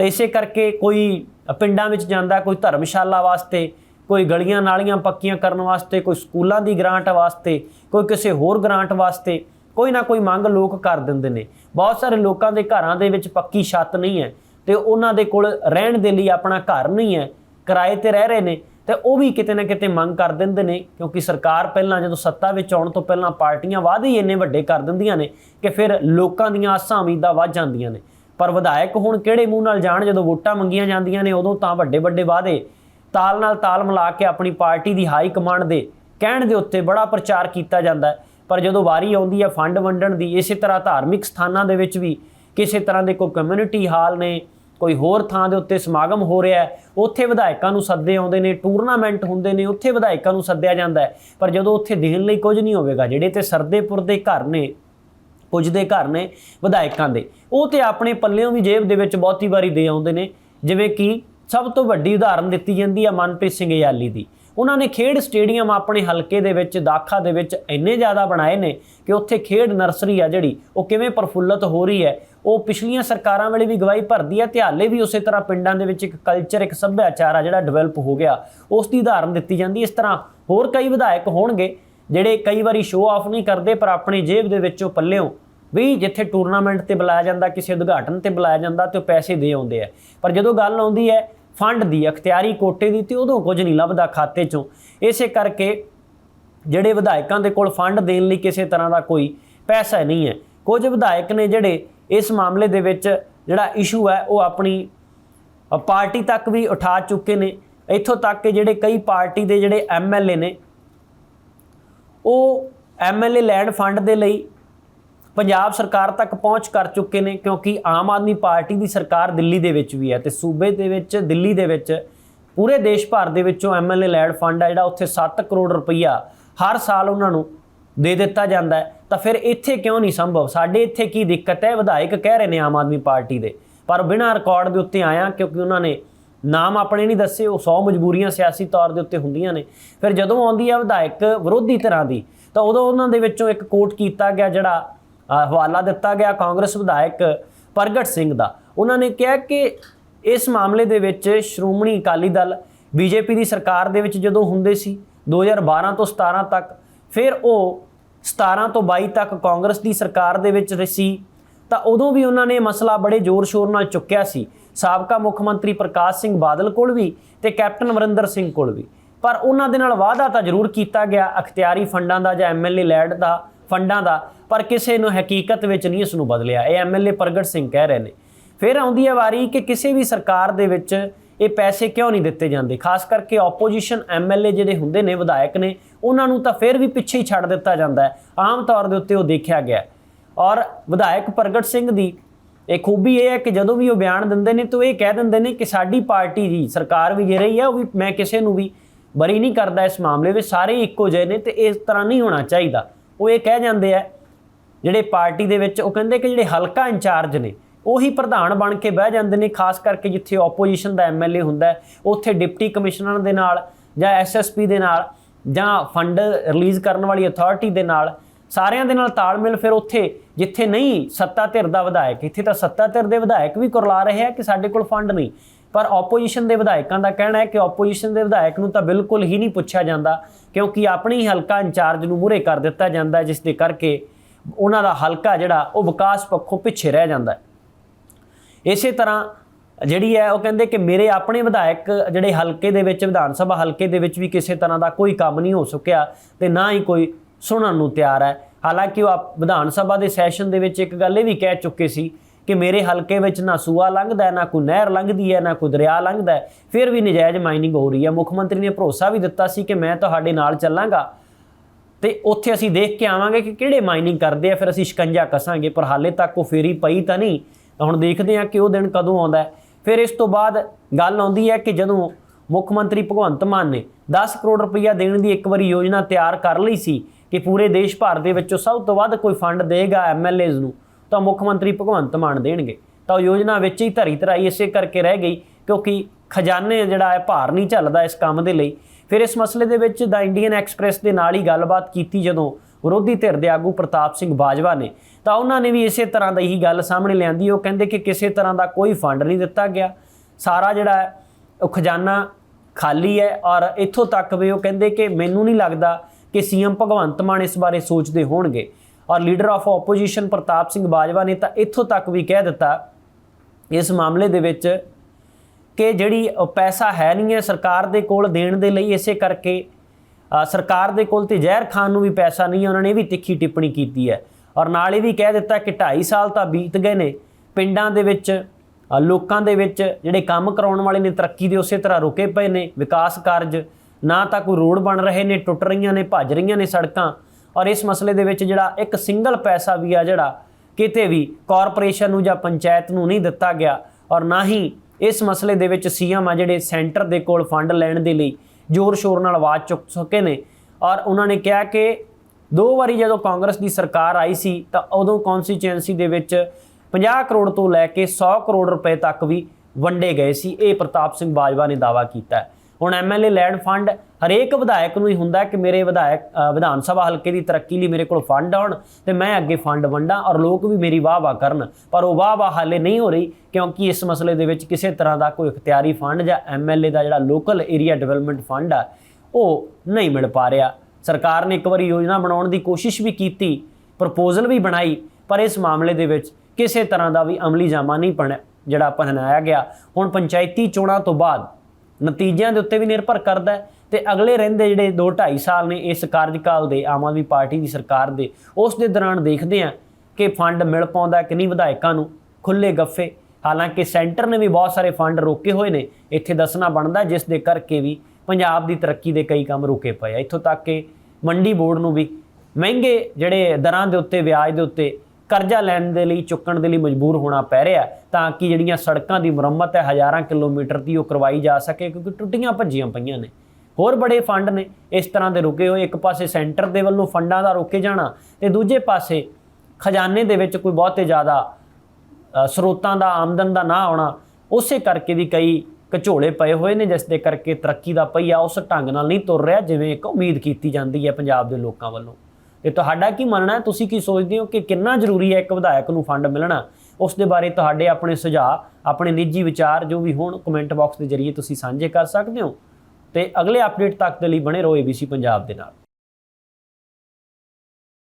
[SPEAKER 1] ਤੇ ਇਸੇ ਕਰਕੇ ਕੋਈ ਪਿੰਡਾਂ ਵਿੱਚ ਜਾਂਦਾ, ਕੋਈ ਧਰਮਸ਼ਾਲਾ ਵਾਸਤੇ, ਕੋਈ ਗਲੀਆਂ ਨਾਲੀਆਂ ਪੱਕੀਆਂ ਕਰਨ ਵਾਸਤੇ, ਕੋਈ ਸਕੂਲਾਂ ਦੀ ਗ੍ਰਾਂਟ ਵਾਸਤੇ, ਕੋਈ ਕਿਸੇ ਹੋਰ ਗ੍ਰਾਂਟ ਵਾਸਤੇ, ਕੋਈ ਨਾ ਕੋਈ ਮੰਗ ਲੋਕ ਕਰ ਦਿੰਦੇ ਨੇ। ਬਹੁਤ ਸਾਰੇ ਲੋਕਾਂ ਦੇ ਘਰਾਂ ਦੇ ਵਿੱਚ ਪੱਕੀ ਛੱਤ ਨਹੀਂ ਹੈ ਤੇ ਉਹਨਾਂ ਦੇ ਕੋਲ ਰਹਿਣ ਦੇ ਲਈ ਆਪਣਾ ਘਰ ਨਹੀਂ ਹੈ, ਕਿਰਾਏ ਤੇ ਰਹਿ ਰਹੇ ਨੇ ਤੇ ਉਹ ਵੀ ਕਿਤੇ ਨਾ ਕਿਤੇ ਮੰਗ ਕਰ ਦਿੰਦੇ ਨੇ ਕਿਉਂਕਿ ਸਰਕਾਰ ਪਹਿਲਾਂ ਜਦੋਂ ਸੱਤਾ ਵਿੱਚ ਆਉਣ ਤੋਂ ਪਹਿਲਾਂ ਪਾਰਟੀਆਂ ਵਾਅਦੇ ਹੀ ਇੰਨੇ ਵੱਡੇ ਕਰ ਦਿੰਦੀਆਂ ਨੇ ਕਿ ਫਿਰ ਲੋਕਾਂ ਦੀਆਂ ਆਸਾਂ ਉਮੀਦਾਂ ਵੱਧ ਜਾਂਦੀਆਂ ਨੇ। ਪਰ ਵਿਧਾਇਕ ਹੁਣ ਕਿਹੜੇ ਮੂੰਹ ਨਾਲ ਜਾਣ, ਜਦੋਂ ਵੋਟਾਂ ਮੰਗੀਆਂ ਜਾਂਦੀਆਂ ਨੇ, ਉਦੋਂ ਤਾਂ ਵੱਡੇ ਵੱਡੇ ਵਾਅਦੇ। ਤਾਲ ਨਾਲ ਤਾਲ ਮਿਲਾ ਕੇ ਆਪਣੀ ਪਾਰਟੀ ਦੀ ਹਾਈ ਕਮਾਂਡ ਦੇ ਕਹਿਣ ਦੇ ਉੱਤੇ ਬੜਾ ਪ੍ਰਚਾਰ ਕੀਤਾ ਜਾਂਦਾ ਪਰ ਜਦੋਂ ਵਾਰੀ ਆਉਂਦੀ ਹੈ ਫੰਡ ਵੰਡਣ ਦੀ, ਇਸੇ ਤਰ੍ਹਾਂ ਧਾਰਮਿਕ ਸਥਾਨਾਂ ਦੇ ਵਿੱਚ ਵੀ ਕਿਸੇ ਤਰ੍ਹਾਂ ਦੇ ਕੋਈ ਕਮਿਊਨਿਟੀ ਹਾਲ ਨੇ, ਕੋਈ ਹੋਰ ਥਾਂ ਦੇ ਉੱਤੇ ਸਮਾਗਮ ਹੋ ਰਿਹਾ ਹੈ, ਉੱਥੇ ਵਿਧਾਇਕਾਂ ਨੂੰ ਸੱਦੇ ਆਉਂਦੇ ਨੇ ਟੂਰਨਾਮੈਂਟ ਹੁੰਦੇ ਨੇ, ਉੱਥੇ ਵਿਧਾਇਕਾਂ ਨੂੰ ਸੱਦਿਆ ਜਾਂਦਾ ਹੈ। ਪਰ ਜਦੋਂ ਉੱਥੇ ਦੇਣ ਲਈ ਕੁਝ ਨਹੀਂ ਹੋਵੇਗਾ, ਜਿਹੜੇ ਤੇ ਸਰਦੇਪੁਰ ਦੇ ਘਰ ਨੇ ਪੁੱਜਦੇ ਘਰ ਨੇ ਵਿਧਾਇਕਾਂ ਦੇ। ਉਹ ਤੇ ਆਪਣੇ ਪੱਲਿਓਂ ਵੀ ਜੇਬ ਦੇ ਵਿੱਚ ਬਹੁਤੀ ਵਾਰੀ ਦੇ ਆਉਂਦੇ ਨੇ। ਜਿਵੇਂ ਕਿ ਸਭ ਤੋਂ ਵੱਡੀ ਉਦਾਹਰਨ ਦਿੱਤੀ ਜਾਂਦੀ ਆ ਮਨਪ੍ਰੀਤ ਸਿੰਘ ਯਾਲੀ ਦੀ। ਉਹਨਾਂ ਨੇ ਖੇਡ ਸਟੇਡੀਅਮ ਆਪਣੇ ਹਲਕੇ ਦੇ ਵਿੱਚ, ਦਾਖਾ ਦੇ ਵਿੱਚ ਇੰਨੇ ਜ਼ਿਆਦਾ ਬਣਾਏ ਨੇ ਕਿ ਉੱਥੇ ਖੇਡ ਨਰਸਰੀ ਆ ਜਿਹੜੀ, ਉਹ ਕਿਵੇਂ ਪ੍ਰਫੁੱਲਤ ਹੋ ਰਹੀ ਹੈ, ਉਹ ਪਿਛਲੀਆਂ ਸਰਕਾਰਾਂ ਵੇਲੇ ਵੀ ਗਵਾਹੀ ਭਰਦੀ ਹੈ ਤੇ ਹਾਲੇ ਵੀ ਉਸੇ ਤਰ੍ਹਾਂ ਪਿੰਡਾਂ ਦੇ ਵਿੱਚ ਇੱਕ ਕਲਚਰ ਇੱਕ ਸੱਭਿਆਚਾਰ ਆ ਜਿਹੜਾ ਡਿਵੈਲਪ ਹੋ ਗਿਆ। ਉਸ ਦੀ ਉਦਾਹਰਨ ਦਿੱਤੀ ਜਾਂਦੀ ਇਸ ਤਰ੍ਹਾਂ ਹੋਰ ਕਈ ਵਿਧਾਇਕ ਹੋਣਗੇ। ਜਿਹੜੇ ਕਈ ਵਾਰੀ ਸ਼ੋਅ ਆਫ ਨਹੀਂ ਕਰਦੇ, ਪਰ ਆਪਣੀ ਜੇਬ ਦੇ ਵਿੱਚੋਂ ਪੱਲਿਓਂ ਵੀ ਜਿੱਥੇ ਟੂਰਨਾਮੈਂਟ ਤੇ ਬੁਲਾਇਆ ਜਾਂਦਾ, ਕਿਸੇ ਉਦਘਾਟਨ ਤੇ ਬੁਲਾਇਆ ਜਾਂਦਾ, ਤੇ ਉਹ ਪੈਸੇ ਦੇ ਆਉਂਦੇ ਆ। ਪਰ ਜਦੋਂ ਗੱਲ ਆਉਂਦੀ ਹੈ ਫੰਡ ਦੀ, ਅਖਤਿਆਰੀ ਕੋਟੇ ਦੀ, ਤੇ ਉਦੋਂ ਕੁਝ ਨਹੀਂ ਲੱਭਦਾ ਖਾਤੇ ਚੋਂ। ਇਸੇ ਕਰਕੇ ਜਿਹੜੇ ਵਿਧਾਇਕਾਂ ਦੇ ਕੋਲ ਫੰਡ ਦੇਣ ਲਈ ਕਿਸੇ ਤਰ੍ਹਾਂ ਦਾ ਕੋਈ ਪੈਸਾ ਨਹੀਂ ਹੈ। ਕੁਝ ਵਿਧਾਇਕ ਨੇ ਜਿਹੜੇ ਇਸ ਮਾਮਲੇ ਦੇ ਵਿੱਚ ਜਿਹੜਾ ਇਸ਼ੂ ਹੈ, ਉਹ ਆਪਣੀ ਪਾਰਟੀ ਤੱਕ ਵੀ ਉਠਾ ਚੁੱਕੇ ਨੇ। ਇੱਥੋਂ ਤੱਕ ਕਿ ਜਿਹੜੇ ਕਈ ਪਾਰਟੀ ਦੇ ਜਿਹੜੇ ਐਮਐਲਏ ਨੇ ਉਹ ਐਮਐਲਏ ਲੈਂਡ ਫੰਡ ਦੇ ਲਈ ਪੰਜਾਬ ਸਰਕਾਰ ਤੱਕ ਪਹੁੰਚ ਕਰ ਚੁੱਕੇ ਨੇ, ਕਿਉਂਕਿ ਆਮ ਆਦਮੀ ਪਾਰਟੀ ਦੀ ਸਰਕਾਰ ਦਿੱਲੀ ਦੇ ਵਿੱਚ ਵੀ ਹੈ ਤੇ ਸੂਬੇ ਦੇ ਵਿੱਚ, ਦਿੱਲੀ ਦੇ ਵਿੱਚ, ਪੂਰੇ ਦੇਸ਼ ਭਰ ਦੇ ਵਿੱਚੋਂ ਐਮਐਲਏ ਲੈਂਡ ਫੰਡ ਆ ਜਿਹੜਾ ਉੱਥੇ 7 ਕਰੋੜ ਰੁਪਈਆ ਹਰ ਸਾਲ ਉਹਨਾਂ ਨੂੰ ਦੇ ਦਿੱਤਾ ਜਾਂਦਾ ਤਾਂ ਫਿਰ ਇੱਥੇ ਕਿਉਂ ਨਹੀਂ ਸੰਭਵ? ਸਾਡੇ ਇੱਥੇ ਕੀ ਦਿੱਕਤ ਹੈ? ਵਿਧਾਇਕ ਕਹਿ ਰਹੇ ਨੇ ਆਮ ਆਦਮੀ ਪਾਰਟੀ ਦੇ। ਪਰ ਬਿਨਾਂ ਰਿਕਾਰਡ ਦੇ ਉੱਤੇ ਆਇਆ, ਕਿਉਂਕਿ ਉਹਨਾਂ ਨੇ ਨਾਮ ਆਪਣੇ ਨਹੀਂ ਦੱਸੇ, ਉਹ 100 ਮਜਬੂਰੀਆਂ ਸਿਆਸੀ ਤੌਰ ਦੇ ਉੱਤੇ ਹੁੰਦੀਆਂ ਨੇ। ਫਿਰ ਜਦੋਂ ਆਉਂਦੀ ਹੈ ਵਿਧਾਇਕ ਵਿਰੋਧੀ ਤਰ੍ਹਾਂ ਦੀ, ਤਾਂ ਉਦੋਂ ਉਹਨਾਂ ਦੇ ਵਿੱਚੋਂ ਇੱਕ ਕੋਟ ਕੀਤਾ ਗਿਆ ਜਿਹੜਾ ਹਵਾਲਾ ਦਿੱਤਾ ਗਿਆ ਕਾਂਗਰਸ ਵਿਧਾਇਕ ਪ੍ਰਗਟ ਸਿੰਘ ਦਾ। ਉਹਨਾਂ ਨੇ ਕਿਹਾ ਕਿ ਇਸ ਮਾਮਲੇ ਦੇ ਵਿੱਚ ਸ਼੍ਰੋਮਣੀ ਅਕਾਲੀ ਦਲ ਬੀਜੇਪੀ ਦੀ ਸਰਕਾਰ ਦੇ ਵਿੱਚ ਜਦੋਂ ਹੁੰਦੇ ਸੀ 2012 ਤੋਂ 17 ਤੱਕ, ਫਿਰ ਉਹ 17 ਤੋਂ 22 ਤੱਕ ਕਾਂਗਰਸ ਦੀ ਸਰਕਾਰ ਦੇ ਵਿੱਚ ਸੀ। ਤਾਂ ਉਦੋਂ ਵੀ ਉਹਨਾਂ ਨੇ ਮਸਲਾ ਬੜੇ ਜ਼ੋਰ-ਸ਼ੋਰ ਨਾਲ ਚੁੱਕਿਆ ਸੀ। ਸਾਬਕਾ ਮੁੱਖ ਮੰਤਰੀ ਪ੍ਰਕਾਸ਼ ਸਿੰਘ ਬਾਦਲ ਕੋਲ ਵੀ ਤੇ ਕੈਪਟਨ ਅਮਰਿੰਦਰ ਸਿੰਘ ਕੋਲ ਵੀ। ਪਰ ਉਹਨਾਂ ਦੇ ਨਾਲ ਵਾਅਦਾ ਤਾਂ ਜ਼ਰੂਰ ਕੀਤਾ ਗਿਆ, ਅਖਤਿਆਰੀ ਫੰਡਾਂ ਦਾ ਜਾਂ ਐਮਐਲਏ ਲੈਡ ਦਾ, ਫੰਡਾਂ ਦਾ, ਪਰ ਕਿਸੇ ਨੂੰ ਹਕੀਕਤ ਵਿੱਚ ਨਹੀਂ ਇਸ ਨੂੰ ਬਦਲਿਆ। ਇਹ ਐਮਐਲਏ ਪ੍ਰਗਟ ਸਿੰਘ ਕਹਿ ਰਹੇ ਨੇ। ਫਿਰ ਆਉਂਦੀ ਹੈ ਵਾਰੀ ਕਿ ਕਿਸੇ ਵੀ ਸਰਕਾਰ ਦੇ ਵਿੱਚ ਇਹ ਪੈਸੇ ਕਿਉਂ ਨਹੀਂ ਦਿੱਤੇ ਜਾਂਦੇ? ਖਾਸ ਕਰਕੇ ਆਪੋਜੀਸ਼ਨ ਐਮਐਲਏ ਜਿਹੜੇ ਹੁੰਦੇ ਨੇ, ਵਿਧਾਇਕ ਨੇ, ਉਹਨਾਂ ਨੂੰ ਤਾਂ ਫਿਰ ਵੀ ਪਿੱਛੇ ਹੀ ਛੱਡ ਦਿੱਤਾ ਜਾਂਦਾ ਹੈ। ਆਮ ਤੌਰ ਦੇ ਉੱਤੇ ਉਹ ਦੇਖਿਆ ਗਿਆ ਔਰ ਵਿਧਾਇਕ ਪ੍ਰਗਟ ਸਿੰਘ ਦੀ ਇਹ ਖੂਬੀ ਇਹ ਹੈ ਕਿ ਜਦੋਂ ਵੀ ਉਹ ਬਿਆਨ ਦਿੰਦੇ ਨੇ ਤਾਂ ਇਹ ਕਹਿ ਦਿੰਦੇ ਨੇ ਕਿ ਸਾਡੀ ਪਾਰਟੀ ਦੀ ਸਰਕਾਰ ਵੀ ਜੇ ਰਹੀ ਹੈ ਉਹ ਵੀ ਮੈਂ ਕਿਸੇ ਨੂੰ ਵੀ ਬਰੀ ਨਹੀਂ ਕਰਦਾ ਇਸ ਮਾਮਲੇ ਵਿੱਚ, ਸਾਰੇ ਇੱਕੋ ਜਿਹੇ ਨੇ ਤੇ ਇਸ ਤਰ੍ਹਾਂ ਨਹੀਂ ਹੋਣਾ ਚਾਹੀਦਾ। ਉਹ ਇਹ ਕਹਿ ਜਾਂਦੇ ਆ, ਜਿਹੜੇ ਪਾਰਟੀ ਦੇ ਵਿੱਚ ਉਹ ਕਹਿੰਦੇ ਕਿ ਜਿਹੜੇ ਹਲਕਾ ਇੰਚਾਰਜ ਨੇ, ਉਹੀ ਪ੍ਰਧਾਨ ਬਣ ਕੇ ਬਹਿ ਜਾਂਦੇ ਨੇ, ਖਾਸ ਕਰਕੇ ਜਿੱਥੇ ਆਪੋਜੀਸ਼ਨ ਦਾ ਐਮਐਲਏ ਹੁੰਦਾ ਉੱਥੇ ਡਿਪਟੀ ਕਮਿਸ਼ਨਰ ਦੇ ਨਾਲ ਜਾਂ ਐਸਐਸਪੀ ਦੇ ਨਾਲ ਜਾਂ ਫੰਡ ਰਿਲੀਜ਼ ਕਰਨ ਵਾਲੀ ਅਥਾਰਟੀ ਦੇ ਨਾਲ, ਸਾਰਿਆਂ ਦੇ ਨਾਲ ਤਾਲਮੇਲ ਫਿਰ ਉੱਥੇ ਜਿੱਥੇ ਨਹੀਂ, ਸੱਤਾ ਧਿਰ ਦਾ ਵਿਧਾਇਕ, ਇੱਥੇ ਤਾਂ ਸੱਤਾ ਧਿਰ ਦੇ ਵਿਧਾਇਕ ਵੀ ਕੁਰਲਾ ਰਹੇ ਆ ਕਿ ਸਾਡੇ ਕੋਲ ਫੰਡ ਨਹੀਂ। ਪਰ ਆਪੋਜੀਸ਼ਨ ਦੇ ਵਿਧਾਇਕਾਂ ਦਾ ਕਹਿਣਾ ਹੈ ਕਿ ਆਪੋਜੀਸ਼ਨ ਦੇ ਵਿਧਾਇਕ ਨੂੰ ਤਾਂ ਬਿਲਕੁਲ ਹੀ ਨਹੀਂ ਪੁੱਛਿਆ ਜਾਂਦਾ, ਕਿਉਂਕਿ ਆਪਣੀ ਹਲਕਾ ਇੰਚਾਰਜ ਨੂੰ ਮੂਹਰੇ ਕਰ ਦਿੱਤਾ ਜਾਂਦਾ ਜਿਸ ਦੇ ਕਰਕੇ ਉਹਨਾਂ ਦਾ ਹਲਕਾ ਜਿਹੜਾ, ਉਹ ਵਿਕਾਸ ਪੱਖੋਂ ਪਿੱਛੇ ਰਹਿ ਜਾਂਦਾ ਹੈ। ਇਸੇ ਤਰ੍ਹਾਂ ਜਿਹੜੀ ਹੈ, ਉਹ ਕਹਿੰਦੇ ਕਿ ਮੇਰੇ ਆਪਣੇ ਵਿਧਾਇਕ ਜਿਹੜੇ ਹਲਕੇ ਦੇ ਵਿੱਚ, ਵਿਧਾਨ ਸਭਾ ਹਲਕੇ ਦੇ ਵਿੱਚ ਵੀ ਕਿਸੇ ਤਰ੍ਹਾਂ ਦਾ ਕੋਈ ਕੰਮ ਨਹੀਂ ਹੋ ਸਕਿਆ ਤੇ ਨਾ ਹੀ ਕੋਈ ਸੁਣਨ ਨੂੰ ਤਿਆਰ ਹੈ। ਹਾਲਾਂਕਿ ਉਹ ਆਪ- ਵਿਧਾਨ ਸਭਾ ਦੇ ਸੈਸ਼ਨ ਦੇ ਵਿੱਚ ਇੱਕ ਗੱਲ ਇਹ ਵੀ ਕਹਿ ਚੁੱਕੇ ਸੀ ਕਿ ਮੇਰੇ ਹਲਕੇ ਵਿੱਚ ਨਾ ਸੂਆ ਲੰਘਦਾ ਹੈ ਨਾ ਕੋਈ ਨਹਿਰ ਲੰਘਦੀ ਹੈ, ਨਾ ਕੋਈ ਦਰਿਆ ਲੰਘਦਾ ਹੈ, ਫਿਰ ਵੀ ਨਜਾਇਜ਼ ਮਾਈਨਿੰਗ ਹੋ ਰਹੀ ਹੈ। ਮੁੱਖ ਮੰਤਰੀ ਨੇ ਭਰੋਸਾ ਵੀ ਦਿੱਤਾ ਸੀ ਕਿ ਮੈਂ ਤੁਹਾਡੇ ਨਾਲ ਚੱਲਾਂਗਾ ਤੇ ਉੱਥੇ ਅਸੀਂ ਦੇਖ ਕੇ ਆਵਾਂਗੇ ਕਿ ਕਿਹੜੇ ਮਾਈਨਿੰਗ ਕਰਦੇ ਆ, ਫਿਰ ਅਸੀਂ ਸ਼ਿਕੰਜਾ ਕਸਾਂਗੇ, ਪਰ ਹਾਲੇ ਤੱਕ ਉਹ ਫੇਰੀ ਪਈ ਤਾਂ ਨਹੀਂ। ਤਾਂ ਹੁਣ ਦੇਖਦੇ ਹਾਂ ਕਿ ਉਹ ਦਿਨ ਕਦੋਂ ਆਉਂਦਾ ਫਿਰ ਇਸ ਤੋਂ ਬਾਅਦ ਗੱਲ ਆਉਂਦੀ ਹੈ ਕਿ ਜਦੋਂ ਮੁੱਖ ਮੰਤਰੀ ਭਗਵੰਤ ਮਾਨ ਨੇ 10 ਕਰੋੜ ਰੁਪਈਆ ਦੇਣ ਦੀ ਇੱਕ ਵਾਰੀ ਯੋਜਨਾ ਤਿਆਰ ਕਰ ਲਈ ਸੀ ਕਿ ਪੂਰੇ ਦੇਸ਼ ਭਰ ਦੇ ਵਿੱਚੋਂ ਸਭ ਤੋਂ ਵੱਧ ਕੋਈ ਫੰਡ ਦੇਗਾ ਐਮਐਲਏਜ਼ ਨੂੰ, ਤਾਂ ਮੁੱਖ ਮੰਤਰੀ ਭਗਵੰਤ ਮਾਨ ਦੇਣਗੇ। ਤਾਂ ਉਹ ਯੋਜਨਾ ਵਿੱਚ ਹੀ ਧਰੀ ਧਰਾਈ ਇਸੇ ਕਰਕੇ ਰਹਿ ਗਈ, ਕਿਉਂਕਿ ਖਜ਼ਾਨੇ ਜਿਹੜਾ ਹੈ ਭਾਰ ਨਹੀਂ ਝੱਲਦਾ ਇਸ ਕੰਮ ਦੇ ਲਈ। ਫਿਰ ਇਸ ਮਸਲੇ ਦੇ ਵਿੱਚ ਦਾ ਇੰਡੀਅਨ ਐਕਸਪ੍ਰੈਸ ਦੇ ਨਾਲ ਹੀ ਗੱਲਬਾਤ ਕੀਤੀ ਜਦੋਂ ਵਿਰੋਧੀ ਧਿਰ ਦੇ ਆਗੂ ਪ੍ਰਤਾਪ ਸਿੰਘ ਬਾਜਵਾ ਨੇ। ਤਾਂ ਉਹਨਾਂ ਨੇ ਵੀ ਇਸੇ ਤਰ੍ਹਾਂ ਦਾ ਹੀ ਗੱਲ ਸਾਹਮਣੇ ਲਿਆਂਦੀ, ਉਹ ਕਹਿੰਦੇ ਕਿ ਕਿਸੇ ਤਰ੍ਹਾਂ ਦਾ ਕੋਈ ਫੰਡ ਨਹੀਂ ਦਿੱਤਾ ਗਿਆ। ਸਾਰਾ ਜਿਹੜਾ ਉਹ ਖਜ਼ਾਨਾ ਖਾਲੀ ਹੈ ਔਰ ਇੱਥੋਂ ਤੱਕ ਵੀ ਉਹ ਕਹਿੰਦੇ ਕਿ ਮੈਨੂੰ ਨਹੀਂ ਲੱਗਦਾ ਕਿ ਸੀਐਮ ਭਗਵੰਤ ਮਾਨ ਇਸ ਬਾਰੇ ਸੋਚਦੇ ਹੋਣਗੇ। ਔਰ leader of opposition Partap Singh Bajwa ਨੇ ਤਾਂ ਇੱਥੋਂ ਤੱਕ ਵੀ ਕਹਿ ਦਿੱਤਾ ਇਸ ਮਾਮਲੇ ਦੇ ਵਿੱਚ ਕਿ ਜਿਹੜੀ ਪੈਸਾ ਹੈ ਨਹੀਂ ਹੈ, ਸਰਕਾਰ ਦੇ ਕੋਲ ਦੇਣ ਦੇ ਲਈ ਇਸੇ ਕਰਕੇ ਸਰਕਾਰ ਦੇ ਕੋਲ ਤੇ ਜ਼ਹਿਰ ਖਾਨ ਨੂੰ ਵੀ ਪੈਸਾ ਨਹੀਂ ਹੈ, ਉਹਨਾਂ ਨੇ ਇਹ ਵੀ ਤਿੱਖੀ ਟਿੱਪਣੀ ਕੀਤੀ ਹੈ। ਔਰ ਨਾਲ ਇਹ ਵੀ ਕਹਿ ਦਿੱਤਾ ਕਿ 2.5 ਸਾਲ ਤਾਂ ਬੀਤ ਗਏ ਨੇ, ਪਿੰਡਾਂ ਦੇ ਵਿੱਚ ਲੋਕਾਂ ਦੇ ਵਿੱਚ ਜਿਹੜੇ ਕੰਮ ਕਰਾਉਣ ਵਾਲੇ ਨੇ, ਤਰੱਕੀ ਦੇ ਉਸੇ ਤਰ੍ਹਾਂ ਰੁਕੇ ਪਏ ਨੇ, ਵਿਕਾਸ ਕਾਰਜ ਨਾ ਤਾਂ ਕੋਈ ਰੋਡ ਬਣ ਰਹੇ ਨੇ, ਟੁੱਟ ਰਹੀਆਂ ਨੇ, ਭੱਜ ਰਹੀਆਂ ਨੇ ਸੜਕਾਂ। ਔਰ ਇਸ ਮਸਲੇ ਦੇ ਵਿੱਚ ਜਿਹੜਾ ਇੱਕ ਸਿੰਗਲ ਪੈਸਾ ਵੀ ਆ ਜਿਹੜਾ, ਕਿਤੇ ਵੀ ਕਾਰਪੋਰੇਸ਼ਨ ਨੂੰ ਜਾਂ ਪੰਚਾਇਤ ਨੂੰ ਨਹੀਂ ਦਿੱਤਾ ਗਿਆ। ਔਰ ਨਾ ਹੀ ਇਸ ਮਸਲੇ ਦੇ ਵਿੱਚ ਸੀਐਮ ਆ ਜਿਹੜੇ ਸੈਂਟਰ ਦੇ ਕੋਲ ਫੰਡ ਲੈਣ ਦੇ ਲਈ ਜ਼ੋਰ ਸ਼ੋਰ ਨਾਲ ਆਵਾਜ਼ ਚੁੱਕ ਸਕੇ ਨੇ। ਔਰ ਉਹਨਾਂ ਨੇ ਕਿਹਾ ਕਿ ਦੋ ਵਾਰੀ ਜਦੋਂ ਕਾਂਗਰਸ ਦੀ ਸਰਕਾਰ ਆਈ ਸੀ, ਤਾਂ ਉਦੋਂ ਕਨਸਟੀਚੁਐਂਸੀ ਦੇ ਵਿੱਚ 50 ਕਰੋੜ ਤੋਂ ਲੈ ਕੇ 100 ਕਰੋੜ ਰੁਪਏ ਤੱਕ ਵੀ ਵੰਡੇ ਗਏ ਸੀ। ਇਹ ਪ੍ਰਤਾਪ ਸਿੰਘ ਬਾਜਵਾ ਨੇ ਦਾਵਾ ਕੀਤਾ। ਹੈ। ਹੁਣ ਐਮਐਲਏ ਲੈਂਡ ਫੰਡ ਹਰੇਕ ਵਿਧਾਇਕ ਨੂੰ ਹੀ ਹੁੰਦਾ ਕਿ ਮੇਰੇ ਵਿਧਾਇਕ ਵਿਧਾਨ ਸਭਾ ਹਲਕੇ ਦੀ ਤਰੱਕੀ ਲਈ ਮੇਰੇ ਕੋਲ ਫੰਡ ਆਉਣ ਤੇ ਮੈਂ ਅੱਗੇ ਫੰਡ ਵੰਡਾਂ ਔਰ ਲੋਕ ਵੀ ਮੇਰੀ ਵਾਹ-ਵਾਹ ਕਰਨ। ਪਰ ਉਹ ਵਾਹ-ਵਾਹ ਹਾਲੇ ਨਹੀਂ ਹੋ ਰਹੀ ਕਿਉਂਕਿ ਇਸ ਮਸਲੇ ਦੇ ਵਿੱਚ ਕਿਸੇ ਤਰ੍ਹਾਂ ਦਾ ਕੋਈ ਇਖਤਿਆਰੀ ਫੰਡ ਜਾਂ ਐਮਐਲਏ ਦਾ ਜਿਹੜਾ ਲੋਕਲ ਏਰੀਆ ਡਿਵੈਲਪਮੈਂਟ ਫੰਡ ਆ, ਉਹ ਨਹੀਂ ਮਿਲ ਪਾ ਰਿਹਾ। ਸਰਕਾਰ ਨੇ ਇੱਕ ਵਾਰੀ ਯੋਜਨਾ ਬਣਾਉਣ ਦੀ ਕੋਸ਼ਿਸ਼ ਵੀ ਕੀਤੀ ਪ੍ਰਪੋਜ਼ਲ ਵੀ ਬਣਾਈ, ਪਰ ਇਸ ਮਾਮਲੇ ਦੇ ਵਿੱਚ ਕਿਸੇ ਤਰ੍ਹਾਂ ਦਾ ਵੀ ਅਮਲੀ ਜਾਮਾ ਨਹੀਂ ਪਣ ਜਿਹੜਾ ਪਹਿਨਾਇਆ ਗਿਆ। ਹੁਣ ਪੰਚਾਇਤੀ ਚੋਣਾਂ ਤੋਂ ਬਾਅਦ ਨਤੀਜਿਆਂ ਦੇ ਉੱਤੇ ਵੀ ਨਿਰਭਰ ਕਰਦਾ ਹੈ ਤੇ ਅਗਲੇ ਰਹਿੰਦੇ ਜਿਹੜੇ 2 2.5 ਸਾਲ ਨੇ ਇਸ ਕਾਰਜਕਾਲ ਦੇ ਆਮ ਆਦਮੀ ਪਾਰਟੀ ਦੀ ਸਰਕਾਰ ਦੇ, ਉਸ ਦੇ ਦੌਰਾਨ ਦੇਖਦੇ ਆ ਕਿ ਫੰਡ ਮਿਲ ਪਾਉਂਦਾ ਕਿ ਨਹੀਂ ਵਿਧਾਇਕਾਂ ਨੂੰ ਖੁੱਲੇ ਗੱਫੇ। ਹਾਲਾਂਕਿ ਸੈਂਟਰ ਨੇ ਵੀ ਬਹੁਤ ਸਾਰੇ ਫੰਡ ਰੋਕੇ ਹੋਏ ਨੇ, ਇੱਥੇ ਦੱਸਣਾ ਬਣਦਾ ਜਿਸ ਦੇ ਕਰਕੇ ਵੀ ਪੰਜਾਬ ਦੀ ਤਰੱਕੀ ਦੇ ਕਈ ਕੰਮ ਰੁਕੇ ਪਏ ਆ। ਇੱਥੋਂ ਤੱਕ ਕਿ ਮੰਡੀ ਬੋਰਡ ਨੂੰ ਵੀ ਮਹਿੰਗੇ ਜਿਹੜੇ ਦਰਾਂ ਦੇ ਉੱਤੇ, ਵਿਆਜ ਦੇ ਉੱਤੇ ਕਰਜ਼ਾ ਲੈਣ ਦੇ ਲਈ, ਚੁੱਕਣ ਦੇ ਲਈ ਮਜਬੂਰ ਹੋਣਾ ਪੈ ਰਿਹਾ ਤਾਂ ਕਿ ਜਿਹੜੀਆਂ ਸੜਕਾਂ ਦੀ ਮੁਰੰਮਤ ਹੈ, ਹਜ਼ਾਰਾਂ ਕਿਲੋਮੀਟਰ ਦੀ ਉਹ ਕਰਵਾਈ ਜਾ ਸਕੇ, ਕਿਉਂਕਿ ਟੁੱਟੀਆਂ ਭੱਜੀਆਂ ਪਈਆਂ ਨੇ। ਹੋਰ ਬੜੇ ਫੰਡ ਨੇ, ਇਸ ਤਰ੍ਹਾਂ ਦੇ ਰੁਕੇ ਹੋਏ, ਇੱਕ ਪਾਸੇ ਸੈਂਟਰ ਦੇ ਵੱਲੋਂ ਫੰਡਾਂ ਦਾ ਰੋਕੇ ਜਾਣਾ ਤੇ ਦੂਜੇ ਪਾਸੇ ਖਜ਼ਾਨੇ ਦੇ ਵਿੱਚ ਕੋਈ ਬਹੁਤੇ ਜ਼ਿਆਦਾ ਸਰੋਤਾਂ ਦਾ, ਆਮਦਨ ਦਾ ਨਾ ਆਉਣਾ, ਉਸੇ ਕਰਕੇ ਵੀ ਕਈ ਘਚੋਲੇ ਪਏ ਹੋਏ ਨੇ, ਜਿਸ ਦੇ ਕਰਕੇ ਤਰੱਕੀ ਦਾ ਪਹੀਆ ਉਸ ਢੰਗ ਨਾਲ ਨਹੀਂ ਤੁਰ ਰਿਹਾ, ਜਿਵੇਂ ਇੱਕ ਉਮੀਦ ਕੀਤੀ ਜਾਂਦੀ ਹੈ ਪੰਜਾਬ ਦੇ ਲੋਕਾਂ ਵੱਲੋਂ। ਤੇ ਤੁਹਾਡਾ ਕੀ ਮੰਨਣਾ ਹੈ? ਤੁਸੀਂ ਕੀ ਸੋਚਦੇ ਹੋ ਕਿ ਕਿੰਨਾ ਜ਼ਰੂਰੀ ਹੈ ਇੱਕ ਵਿਧਾਇਕ ਨੂੰ ਫੰਡ ਮਿਲਣਾ? ਉਸ ਦੇ ਬਾਰੇ ਤੁਹਾਡੇ ਆਪਣੇ ਸੁਝਾਅ, ਆਪਣੇ ਨਿੱਜੀ ਵਿਚਾਰ ਜੋ ਵੀ ਹੋਣ ਕਮੈਂਟ ਬਾਕਸ ਦੇ ਜ਼ਰੀਏ ਤੁਸੀਂ ਸਾਂਝੇ ਕਰ ਸਕਦੇ ਹੋ। ਤੇ ਅਗਲੇ ਅਪਡੇਟ ਤੱਕ ਦੇ ਲਈ ਬਣੇ ਰਹੋ ABC ਪੰਜਾਬ ਦੇ ਨਾਲ।